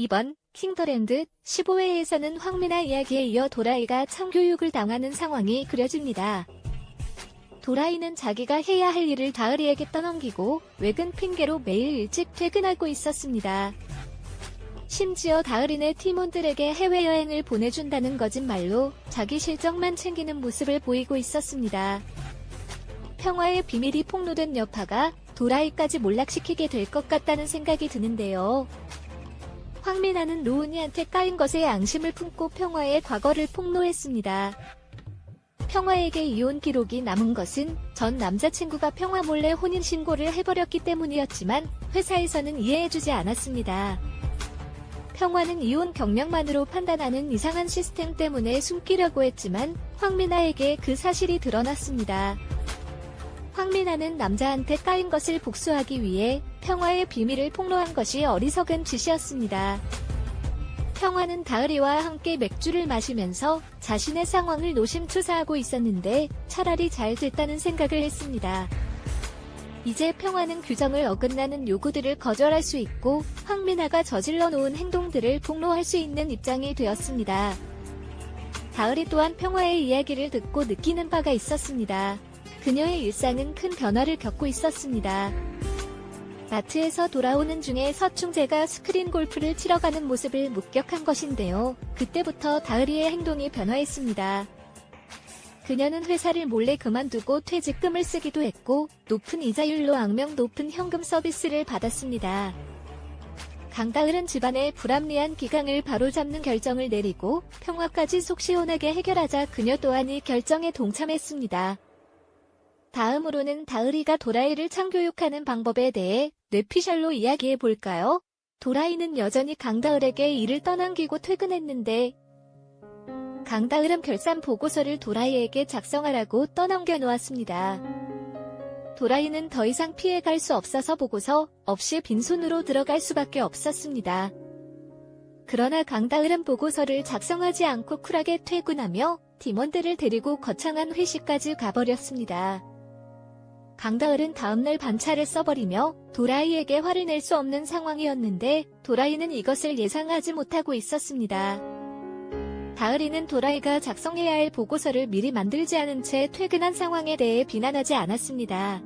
이번 킹더랜드 15회에서는 황미나 이야기에 이어 도라이가 창교육을 당하는 상황이 그려집니다. 도라이는 자기가 해야 할 일을 다을이에게 떠넘기고 외근 핑계로 매일 일찍 퇴근하고 있었습니다. 심지어 다을이네 팀원들에게 해외여행을 보내준다는 거짓말로 자기 실적만 챙기는 모습을 보이고 있었습니다. 평화의 비밀이 폭로된 여파가 도라이까지 몰락시키게 될 것 같다는 생각이 드는데요. 황미나는 로운이한테 까인 것에 양심을 품고 평화의 과거를 폭로했습니다. 평화에게 이혼 기록이 남은 것은 전 남자친구가 평화 몰래 혼인신고를 해버렸기 때문이었지만 회사에서는 이해해주지 않았습니다. 평화는 이혼 경력만으로 판단하는 이상한 시스템 때문에 숨기려고 했지만 황미나에게 그 사실이 드러났습니다. 황미나는 남자한테 까인 것을 복수하기 위해 평화의 비밀을 폭로한 것이 어리석은 짓이었습니다. 평화는 다을이와 함께 맥주를 마시면서 자신의 상황을 노심초사하고 있었는데 차라리 잘 됐다는 생각을 했습니다. 이제 평화는 규정을 어긋나는 요구들을 거절할 수 있고 황미나가 저질러 놓은 행동들을 폭로할 수 있는 입장이 되었습니다. 다을이 또한 평화의 이야기를 듣고 느끼는 바가 있었습니다. 그녀의 일상은 큰 변화를 겪고 있었습니다. 마트에서 돌아오는 중에 서충재가 스크린 골프를 치러 가는 모습을 목격한 것인데요. 그때부터 다을이의 행동이 변화했습니다. 그녀는 회사를 몰래 그만두고 퇴직금을 쓰기도 했고 높은 이자율로 악명 높은 현금 서비스를 받았습니다. 강다을은 집안의 불합리한 기강을 바로잡는 결정을 내리고 평화까지 속 시원하게 해결하자 그녀 또한 이 결정에 동참했습니다. 다음으로는 다을이가 도라이를 창교육하는 방법에 대해 뇌피셜로 이야기해 볼까요? 도라이는 여전히 강다을에게 일을 떠넘기고 퇴근했는데 강다을은 결산 보고서를 도라이에게 작성하라고 떠넘겨 놓았습니다. 도라이는 더 이상 피해갈 수 없어서 보고서 없이 빈손으로 들어갈 수밖에 없었습니다. 그러나 강다을은 보고서를 작성하지 않고 쿨하게 퇴근하며 팀원들을 데리고 거창한 회식까지 가버렸습니다. 강다을은 다음날 반차를 써버리며 도라이에게 화를 낼 수 없는 상황이었는데 도라이는 이것을 예상하지 못하고 있었습니다. 다을이는 도라이가 작성해야 할 보고서를 미리 만들지 않은 채 퇴근한 상황에 대해 비난하지 않았습니다.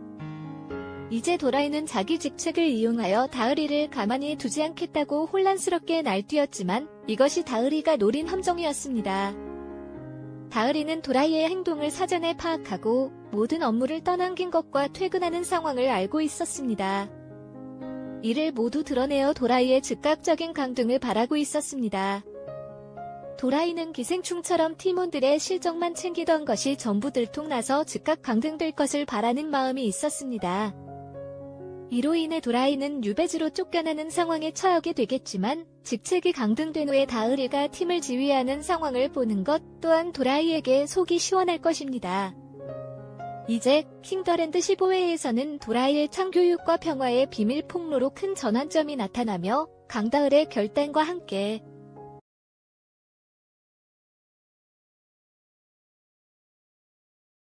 이제 도라이는 자기 직책을 이용하여 다을이를 가만히 두지 않겠다고 혼란스럽게 날뛰었지만 이것이 다을이가 노린 함정이었습니다. 다을이는 도라이의 행동을 사전에 파악하고 모든 업무를 떠넘긴 것과 퇴근하는 상황을 알고 있었습니다. 이를 모두 드러내어 도라이의 즉각적인 강등을 바라고 있었습니다. 도라이는 기생충처럼 팀원들의 실적만 챙기던 것이 전부 들통나서 즉각 강등될 것을 바라는 마음이 있었습니다. 이로 인해 도라이는 유배지로 쫓겨나는 상황에 처하게 되겠지만 직책이 강등된 후에 다을이가 팀을 지휘하는 상황을 보는 것 또한 도라이에게 속이 시원할 것입니다. 이제 킹더랜드 15회에서는 도라이의 창교육과 평화의 비밀 폭로로 큰 전환점이 나타나며 강다을의 결단과 함께